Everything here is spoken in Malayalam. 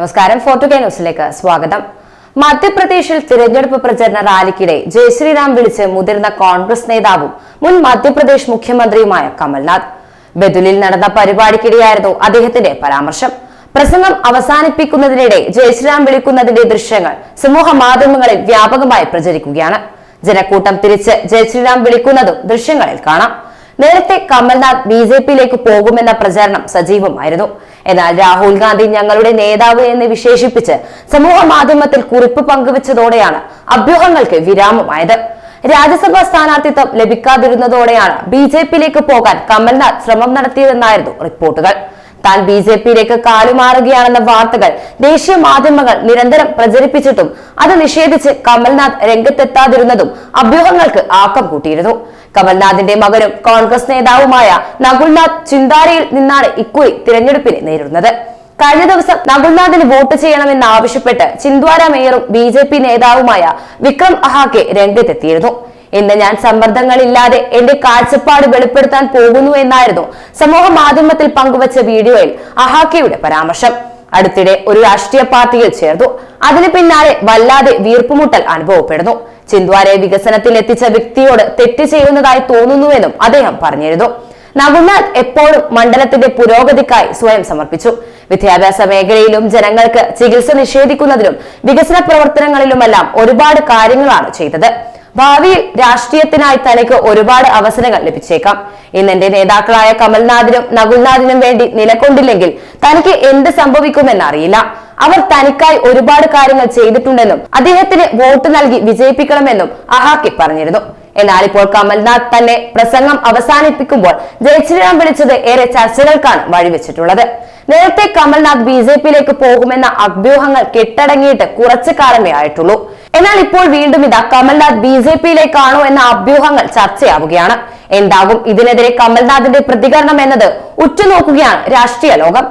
നമസ്കാരം. ഫോർട്ടു കെ ന്യൂസിലേക്ക് സ്വാഗതം. മധ്യപ്രദേശിൽ തിരഞ്ഞെടുപ്പ് പ്രചരണ റാലിക്കിടെ ജയശ്രീറാം വിളിച്ച് മുതിർന്ന കോൺഗ്രസ് നേതാവും മുൻ മധ്യപ്രദേശ് മുഖ്യമന്ത്രിയുമായ കമൽനാഥ്. ബദുലിൽ നടന്ന പരിപാടിക്കിടെയായിരുന്നു അദ്ദേഹത്തിന്റെ പരാമർശം. പ്രസംഗം അവസാനിപ്പിക്കുന്നതിനിടെ ജയശ്രീറാം വിളിക്കുന്നതിന്റെ ദൃശ്യങ്ങൾ സമൂഹ മാധ്യമങ്ങളിൽ വ്യാപകമായി പ്രചരിക്കുകയാണ്. ജനക്കൂട്ടം തിരിച്ച് ജയശ്രീറാം വിളിക്കുന്നതും ദൃശ്യങ്ങളിൽ കാണാം. നേരത്തെ കമൽനാഥ് ബി ജെ പിയിലേക്ക് പോകുമെന്ന പ്രചാരണം സജീവമായിരുന്നു. എന്നാൽ രാഹുൽ ഗാന്ധി ഞങ്ങളുടെ നേതാവ് എന്ന് വിശേഷിപ്പിച്ച് സമൂഹ മാധ്യമത്തിൽ കുറിപ്പ് പങ്കുവച്ചതോടെയാണ് അഭ്യൂഹങ്ങൾക്ക് വിരാമമായത്. രാജ്യസഭാ സ്ഥാനാർത്ഥിത്വം ലഭിക്കാതിരുന്നതോടെയാണ് ബി ജെ പിയിലേക്ക് പോകാൻ കമൽനാഥ് ശ്രമം നടത്തിയതെന്നായിരുന്നു റിപ്പോർട്ടുകൾ. താൻ ബി ജെ പിയിലേക്ക് കാലുമാറുകയാണെന്ന വാർത്തകൾ ദേശീയ മാധ്യമങ്ങൾ നിരന്തരം പ്രചരിപ്പിച്ചിട്ടും അത് നിഷേധിച്ച് കമൽനാഥ് രംഗത്തെത്താതിരുന്നതും അഭ്യൂഹങ്ങൾക്ക് ആക്കം കൂട്ടിയിരുന്നു. കമൽനാഥിന്റെ മകനും കോൺഗ്രസ് നേതാവുമായ നകുൽനാഥ് ചിന്താരയിൽ നിന്നാണ് ഇക്കുറി തിരഞ്ഞെടുപ്പിനെ നേരിടുന്നത്. കഴിഞ്ഞ ദിവസം നകുൽനാഥിന് വോട്ട് ചെയ്യണമെന്ന് ആവശ്യപ്പെട്ട് ചിന്ദ്വാര മേയറും ബി നേതാവുമായ വിക്രം അഹാക്കെ രംഗത്തെത്തിയിരുന്നു. ഇന്ന് ഞാൻ സമ്മർദ്ദങ്ങളില്ലാതെ എന്റെ കാഴ്ചപ്പാട് വെളിപ്പെടുത്താൻ പോകുന്നു എന്നായിരുന്നു സമൂഹ മാധ്യമത്തിൽ പങ്കുവച്ച വീഡിയോയിൽ അഹാക്കയുടെ പരാമർശം. അടുത്തിടെ ഒരു രാഷ്ട്രീയ പാർട്ടിയിൽ ചേർന്നു. അതിന് പിന്നാലെ വല്ലാതെ വീർപ്പുമുട്ടൽ അനുഭവപ്പെടുന്നു. ചിന്ദ്വാരെ വികസനത്തിൽ എത്തിച്ച വ്യക്തിയോട് തെറ്റ് ചെയ്യുന്നതായി തോന്നുന്നുവെന്നും അദ്ദേഹം പറഞ്ഞിരുന്നു. നവനാഥ് എപ്പോഴും മണ്ഡലത്തിന്റെ പുരോഗതിക്കായി സ്വയം സമർപ്പിച്ചു. വിദ്യാഭ്യാസ മേഖലയിലും ജനങ്ങൾക്ക് ചികിത്സ നിഷേധിക്കുന്നതിലും വികസന പ്രവർത്തനങ്ങളിലുമെല്ലാം ഒരുപാട് കാര്യങ്ങളാണ് ചെയ്തത്. ഭാവിയിൽ രാഷ്ട്രീയത്തിനായി തനിക്ക് ഒരുപാട് അവസരങ്ങൾ ലഭിച്ചേക്കാം. ഇന്ന് എന്റെ നേതാക്കളായ കമൽനാഥിനും നകുൽനാഥിനും വേണ്ടി നിലകൊണ്ടില്ലെങ്കിൽ തനിക്ക് എന്ത് സംഭവിക്കുമെന്നറിയില്ല അവർ തനിക്കായി ഒരുപാട് കാര്യങ്ങൾ ചെയ്തിട്ടുണ്ടെന്നും അദ്ദേഹത്തിന് വോട്ട് നൽകി വിജയിപ്പിക്കണമെന്നും അഹാക്കി പറഞ്ഞിരുന്നു. എന്നാൽ ഇപ്പോൾ കമൽനാഥ് തന്നെ പ്രസംഗം അവസാനിപ്പിക്കുമ്പോൾ ജയശ്രീറാം വിളിച്ചത് ഏറെ ചർച്ചകൾക്കാണ് വഴിവെച്ചിട്ടുള്ളത്. നേരത്തെ കമൽനാഥ് ബി ജെ പിയിലേക്ക് പോകുമെന്ന അഭ്യൂഹങ്ങൾ കെട്ടടങ്ങിയിട്ട് കുറച്ചു കാലമേ ആയിട്ടുള്ളൂ. എന്നാൽ ഇപ്പോൾ വീണ്ടും ഇതാ കമൽനാഥ് ബി ജെ പിയിലേക്കാണോ എന്ന അഭ്യൂഹങ്ങൾ ചർച്ചയാവുകയാണ്. എന്താകും ഇതിനെതിരെ കമൽനാഥിന്റെ പ്രതികരണം എന്നത് ഉറ്റുനോക്കുകയാണ് രാഷ്ട്രീയ ലോകം.